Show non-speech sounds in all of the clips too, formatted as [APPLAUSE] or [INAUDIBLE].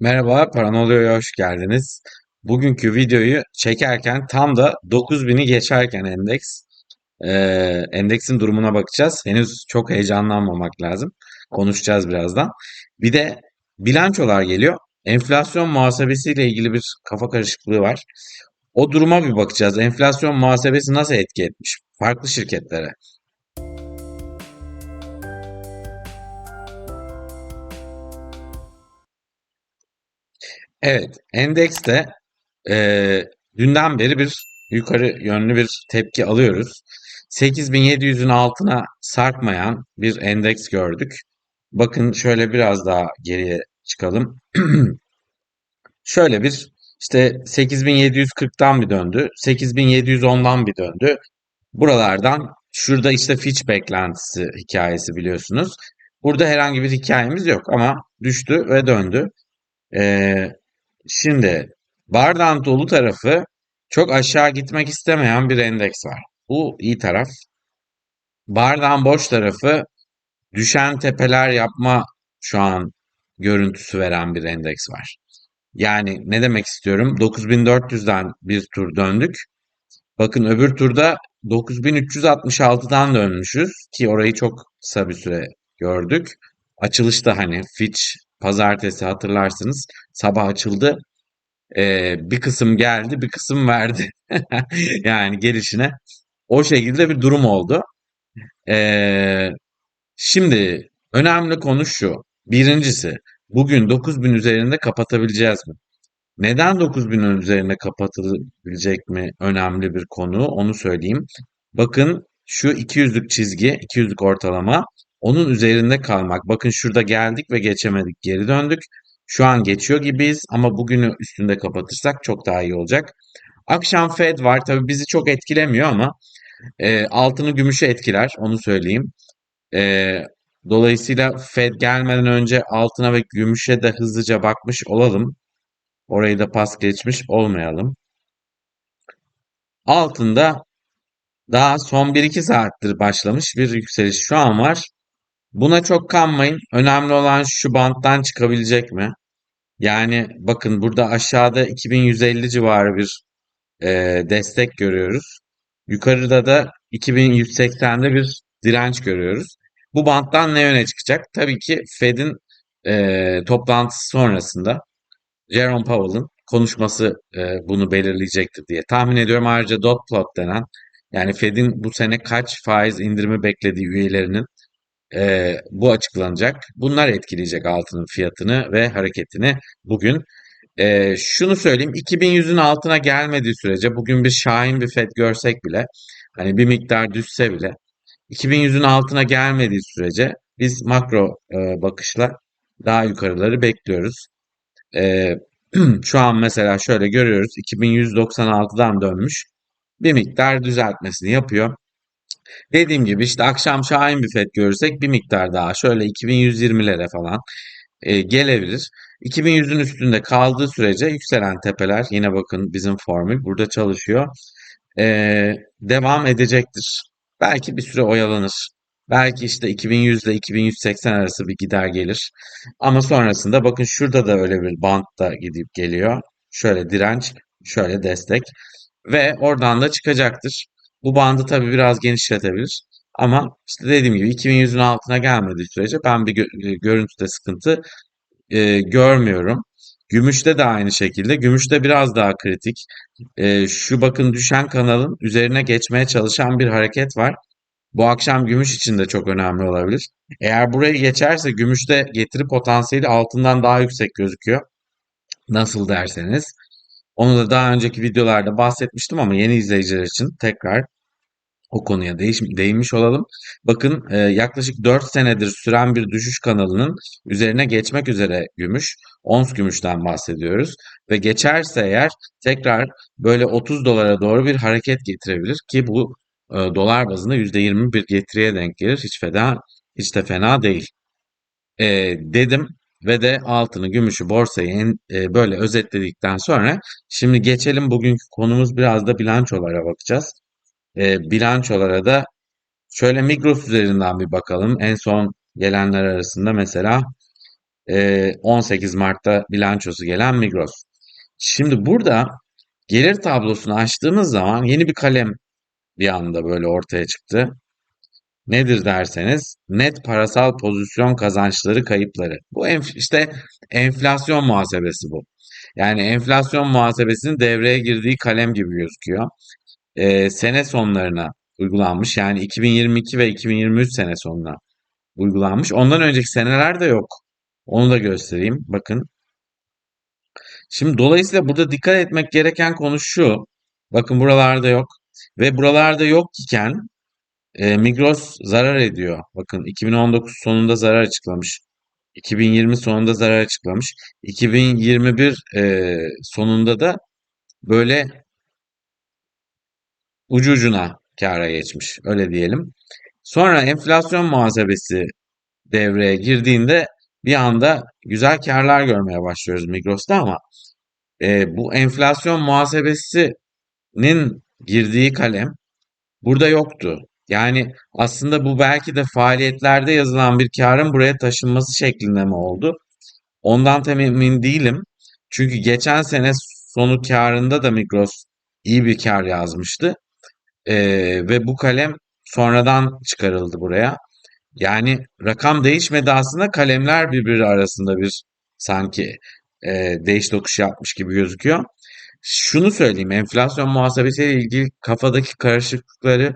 Merhaba, Paranolyo'ya hoş geldiniz. Bugünkü videoyu çekerken tam da 9000'i geçerken endeks, eee, endeksin durumuna bakacağız. Henüz çok heyecanlanmamak lazım. Konuşacağız birazdan. Bir de bilançolar geliyor. Enflasyon muhasebesiyle ilgili bir kafa karışıklığı var. O duruma bir bakacağız. Enflasyon muhasebesi nasıl etki etmiş farklı şirketlere? Evet, endekste Ee, dünden beri bir yukarı yönlü bir tepki alıyoruz. 8700'ün altına sarkmayan bir endeks gördük. Bakın şöyle biraz daha geriye çıkalım. [CLEARS THROAT] Şöyle bir işte 8740'tan bir döndü. 8710'dan bir döndü. Buralardan şurada işte Fitch beklentisi hikayesi biliyorsunuz. Burada herhangi bir hikayemiz yok ama düştü ve döndü. Ee, Şimdi bardağın dolu tarafı çok aşağı gitmek istemeyen bir endeks var. Bu iyi taraf. Bardağın boş tarafı düşen tepeler yapma şu an görüntüsü veren bir endeks var. Yani ne demek istiyorum? 9400'den bir tur döndük. Bakın öbür turda 9366'dan dönmüşüz ki orayı çok kısa bir süre gördük. Açılışta hani Fitch pazartesi hatırlarsınız sabah açıldı. Ee, bir kısım geldi, bir kısım verdi. [LAUGHS] Yani gelişine. O şekilde bir durum oldu. Ee, şimdi önemli konu şu. Birincisi, bugün 9000 üzerinde kapatabileceğiz mi? Neden 9000'in üzerine kapatılabilecek mi? Önemli bir konu. Onu söyleyeyim. Bakın şu 200'lük çizgi, 200'lük ortalama onun üzerinde kalmak. Bakın şurada geldik ve geçemedik. Geri döndük. Şu an geçiyor gibiyiz ama bugünü üstünde kapatırsak çok daha iyi olacak. Akşam Fed var. Tabii bizi çok etkilemiyor ama e, altını gümüşü etkiler. Onu söyleyeyim. E, dolayısıyla Fed gelmeden önce altına ve gümüşe de hızlıca bakmış olalım. Orayı da pas geçmiş olmayalım. Altında daha son 1-2 saattir başlamış bir yükseliş şu an var. Buna çok kanmayın. Önemli olan şu banttan çıkabilecek mi? Yani bakın burada aşağıda 2150 civarı bir e, destek görüyoruz. Yukarıda da 2180'de bir direnç görüyoruz. Bu banttan ne yöne çıkacak? Tabii ki Fed'in e, toplantısı sonrasında Jerome Powell'ın konuşması e, bunu belirleyecektir diye tahmin ediyorum. Ayrıca dot plot denen yani Fed'in bu sene kaç faiz indirimi beklediği üyelerinin e, bu açıklanacak. Bunlar etkileyecek altının fiyatını ve hareketini bugün. E, şunu söyleyeyim 2100'ün altına gelmediği sürece bugün bir şahin bir Fed görsek bile hani bir miktar düşse bile 2100'ün altına gelmediği sürece biz makro e, bakışla daha yukarıları bekliyoruz. E, [CLEARS THROAT] şu an mesela şöyle görüyoruz 2196'dan dönmüş bir miktar düzeltmesini yapıyor. Dediğim gibi işte akşam Şahin Büfet görürsek bir miktar daha şöyle 2120'lere falan e, gelebilir. 2100'ün üstünde kaldığı sürece yükselen tepeler yine bakın bizim formül burada çalışıyor. E, devam edecektir. Belki bir süre oyalanır. Belki işte 2100 ile 2180 arası bir gider gelir. Ama sonrasında bakın şurada da öyle bir bantta gidip geliyor. Şöyle direnç, şöyle destek ve oradan da çıkacaktır. Bu bandı tabii biraz genişletebilir. Ama işte dediğim gibi 2100'ün altına gelmediği sürece ben bir e, görüntüde sıkıntı e, görmüyorum. Gümüşte de aynı şekilde. Gümüşte biraz daha kritik. E, şu bakın düşen kanalın üzerine geçmeye çalışan bir hareket var. Bu akşam gümüş için de çok önemli olabilir. Eğer burayı geçerse gümüşte getiri potansiyeli altından daha yüksek gözüküyor. Nasıl derseniz. Onu da daha önceki videolarda bahsetmiştim ama yeni izleyiciler için tekrar o konuya değiş, değinmiş olalım. Bakın e, yaklaşık 4 senedir süren bir düşüş kanalının üzerine geçmek üzere gümüş, ons gümüşten bahsediyoruz. Ve geçerse eğer tekrar böyle 30 dolara doğru bir hareket getirebilir ki bu e, dolar bazında %20 bir getiriye denk gelir. Hiç fena, hiç de fena değil. E, dedim ve de altını, gümüşü, borsayı e, böyle özetledikten sonra şimdi geçelim bugünkü konumuz biraz da bilançolara bakacağız. E, bilançolara da şöyle Migros üzerinden bir bakalım. En son gelenler arasında mesela e, 18 Mart'ta bilançosu gelen Migros. Şimdi burada gelir tablosunu açtığımız zaman yeni bir kalem bir anda böyle ortaya çıktı. Nedir derseniz net parasal pozisyon kazançları kayıpları. Bu enf- işte enflasyon muhasebesi bu. Yani enflasyon muhasebesinin devreye girdiği kalem gibi gözüküyor. Ee, sene sonlarına uygulanmış. Yani 2022 ve 2023 sene sonuna uygulanmış. Ondan önceki senelerde yok. Onu da göstereyim. Bakın. Şimdi dolayısıyla burada dikkat etmek gereken konu şu. Bakın buralarda yok. Ve buralarda yok iken e, Migros zarar ediyor. Bakın 2019 sonunda zarar açıklamış. 2020 sonunda zarar açıklamış. 2021 e, sonunda da böyle ucu ucuna kâra geçmiş. Öyle diyelim. Sonra enflasyon muhasebesi devreye girdiğinde bir anda güzel kârlar görmeye başlıyoruz Migros'ta ama e, bu enflasyon muhasebesinin girdiği kalem burada yoktu. Yani aslında bu belki de faaliyetlerde yazılan bir karın buraya taşınması şeklinde mi oldu? Ondan tam emin değilim. Çünkü geçen sene sonu karında da Migros iyi bir kar yazmıştı. Ee, ve bu kalem sonradan çıkarıldı buraya. Yani rakam değişmedi aslında kalemler birbiri arasında bir sanki e, değiş tokuş yapmış gibi gözüküyor. Şunu söyleyeyim enflasyon muhasebesiyle ilgili kafadaki karışıklıkları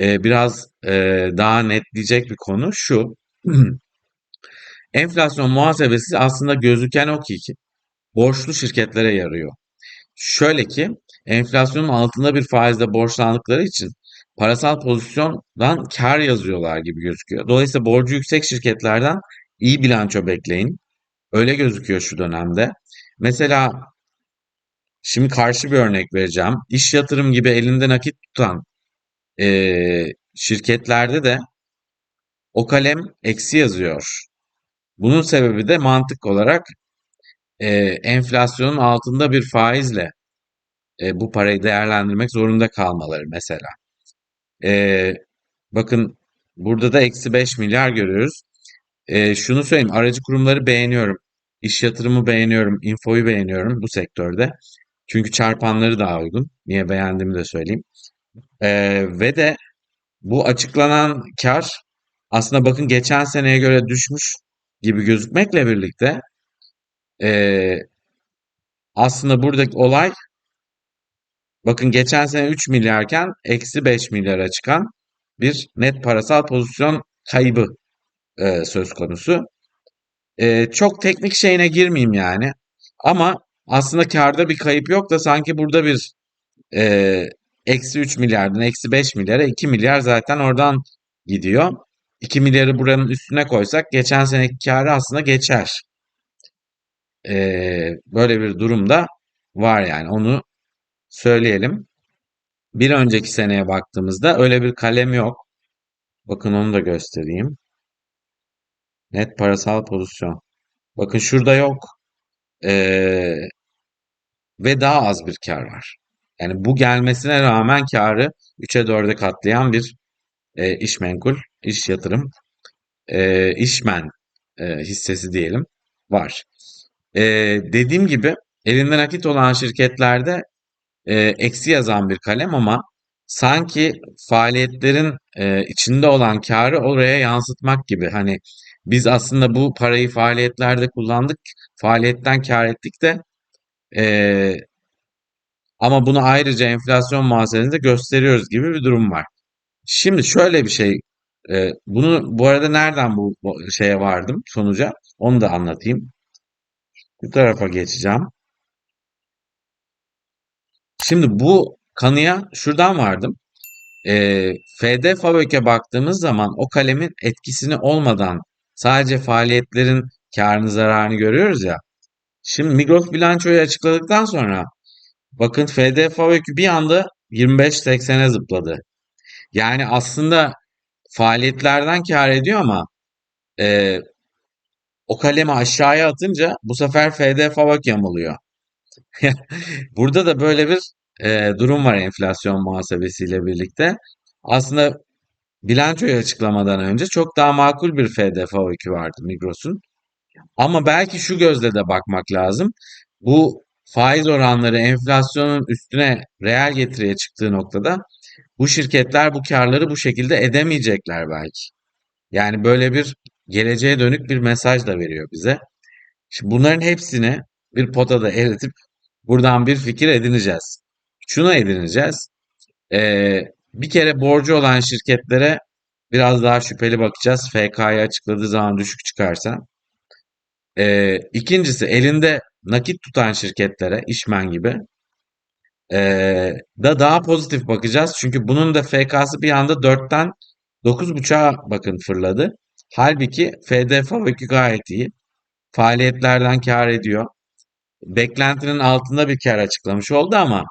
e, biraz e, daha netleyecek bir konu şu. [CLEARS THROAT] Enflasyon muhasebesi aslında gözüken o ki borçlu şirketlere yarıyor. Şöyle ki enflasyonun altında bir faizle borçlandıkları için parasal pozisyondan kar yazıyorlar gibi gözüküyor. Dolayısıyla borcu yüksek şirketlerden iyi bilanço bekleyin. Öyle gözüküyor şu dönemde. Mesela şimdi karşı bir örnek vereceğim. İş yatırım gibi elinde nakit tutan eee, şirketlerde de o kalem eksi yazıyor. Bunun sebebi de mantık olarak eee, enflasyonun altında bir faizle e, bu parayı değerlendirmek zorunda kalmaları mesela. Eee, bakın burada da eksi 5 milyar görüyoruz. Eee, şunu söyleyeyim aracı kurumları beğeniyorum. İş yatırımı beğeniyorum. Info'yu beğeniyorum bu sektörde. Çünkü çarpanları daha uygun. Niye beğendiğimi de söyleyeyim. Eee, ve de bu açıklanan kar aslında bakın geçen seneye göre düşmüş gibi gözükmekle birlikte eee, aslında buradaki olay bakın geçen sene 3 milyarken eksi 5 milyara çıkan bir net parasal pozisyon kaybı eee, söz konusu. Eee, çok teknik şeyine girmeyeyim yani. Ama aslında karda bir kayıp yok da sanki burada bir eee, eksi 3 milyardan eksi 5 milyara 2 milyar zaten oradan gidiyor. 2 milyarı buranın üstüne koysak geçen seneki karı aslında geçer. Eee, böyle bir durumda var yani onu söyleyelim. Bir önceki seneye baktığımızda öyle bir kalem yok. Bakın onu da göstereyim. Net parasal pozisyon. Bakın şurada yok. Eee, ve daha az bir kar var. Yani bu gelmesine rağmen karı 3'e 4'e katlayan bir e, iş menkul, iş yatırım, e, işmen e, hissesi diyelim var. E, dediğim gibi elinde nakit olan şirketlerde e, eksi yazan bir kalem ama sanki faaliyetlerin e, içinde olan karı oraya yansıtmak gibi. Hani biz aslında bu parayı faaliyetlerde kullandık, faaliyetten kar ettik de e, ama bunu ayrıca enflasyon muhasebesinde gösteriyoruz gibi bir durum var. Şimdi şöyle bir şey, e, bunu bu arada nereden bu, şeye vardım sonuca? Onu da anlatayım. Bu tarafa geçeceğim. Şimdi bu kanıya şuradan vardım. E, FD Fabök'e baktığımız zaman o kalemin etkisini olmadan sadece faaliyetlerin karını zararını görüyoruz ya. Şimdi Migros bilançoyu açıkladıktan sonra bakın FD Fabök bir anda 25.80'e zıpladı. Yani aslında faaliyetlerden kar ediyor ama e, o kalemi aşağıya atınca bu sefer FD Fabök yamuluyor. [LAUGHS] Burada da böyle bir e, durum var enflasyon muhasebesiyle birlikte. Aslında bilançoyu açıklamadan önce çok daha makul bir FD Fabök'ü vardı Migros'un. Ama belki şu gözle de bakmak lazım. Bu faiz oranları enflasyonun üstüne reel getiriye çıktığı noktada bu şirketler bu karları bu şekilde edemeyecekler belki. Yani böyle bir geleceğe dönük bir mesaj da veriyor bize. Şimdi bunların hepsini bir potada eritip buradan bir fikir edineceğiz. Şunu edineceğiz. Ee, bir kere borcu olan şirketlere biraz daha şüpheli bakacağız. FK'yı açıkladığı zaman düşük çıkarsa. Ee, ikincisi elinde nakit tutan şirketlere, işmen gibi ee, da daha pozitif bakacağız. Çünkü bunun da FK'sı bir anda 4'ten 9.5'a bakın fırladı. Halbuki FDF gayet iyi. Faaliyetlerden kar ediyor. Beklentinin altında bir kar açıklamış oldu ama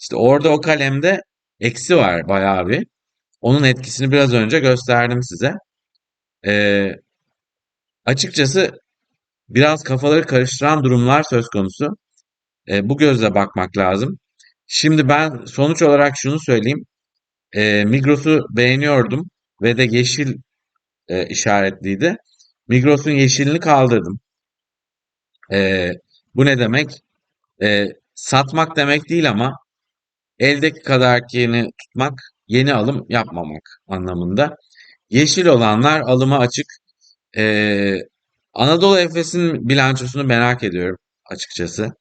işte orada o kalemde eksi var bayağı bir. Onun etkisini biraz önce gösterdim size. Ee, açıkçası biraz kafaları karıştıran durumlar söz konusu. Ee, bu gözle bakmak lazım. Şimdi ben sonuç olarak şunu söyleyeyim. Ee, Migros'u beğeniyordum ve de yeşil e, işaretliydi. Migros'un yeşilini kaldırdım. Ee, bu ne demek? Ee, satmak demek değil ama eldeki kadarkini tutmak, yeni alım yapmamak anlamında. Yeşil olanlar alıma açık. Ee, Anadolu Efes'in bilançosunu merak ediyorum açıkçası.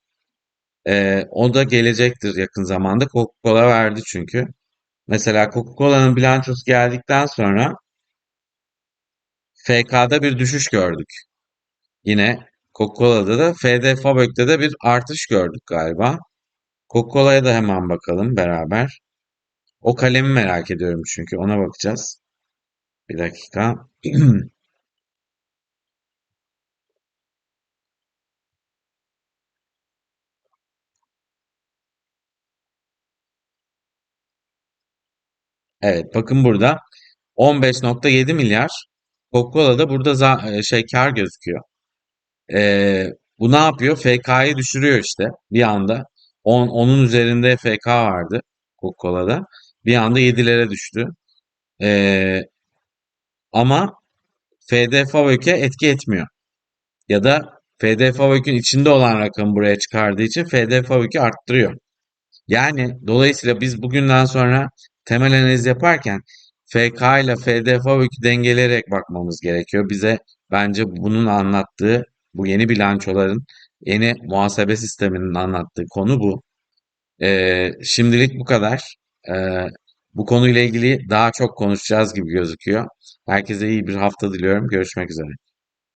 Ee, o da gelecektir yakın zamanda. Coca-Cola verdi çünkü. Mesela Coca-Cola'nın bilançosu geldikten sonra FK'da bir düşüş gördük. Yine Coca-Cola'da da FD Fabök'te de bir artış gördük galiba. Coca-Cola'ya da hemen bakalım beraber. O kalemi merak ediyorum çünkü ona bakacağız. Bir dakika. [CLEARS THROAT] Evet bakın burada 15.7 milyar. Coca-Cola'da burada za- e, şey kar gözüküyor. Ee, bu ne yapıyor? FK'yı düşürüyor işte bir anda. 10, onun üzerinde FK vardı Coca-Cola'da. Bir anda 7'lere düştü. Ee, ama FD Fabök'e etki etmiyor. Ya da FD Fabök'ün içinde olan rakamı buraya çıkardığı için FD Fabök'ü arttırıyor. Yani dolayısıyla biz bugünden sonra temel analiz yaparken FK ile FD Fabök'ü dengeleyerek bakmamız gerekiyor. Bize bence bunun anlattığı bu yeni bilançoların yeni muhasebe sisteminin anlattığı konu bu. Ee, şimdilik bu kadar. Ee, bu konuyla ilgili daha çok konuşacağız gibi gözüküyor. Herkese iyi bir hafta diliyorum. Görüşmek üzere.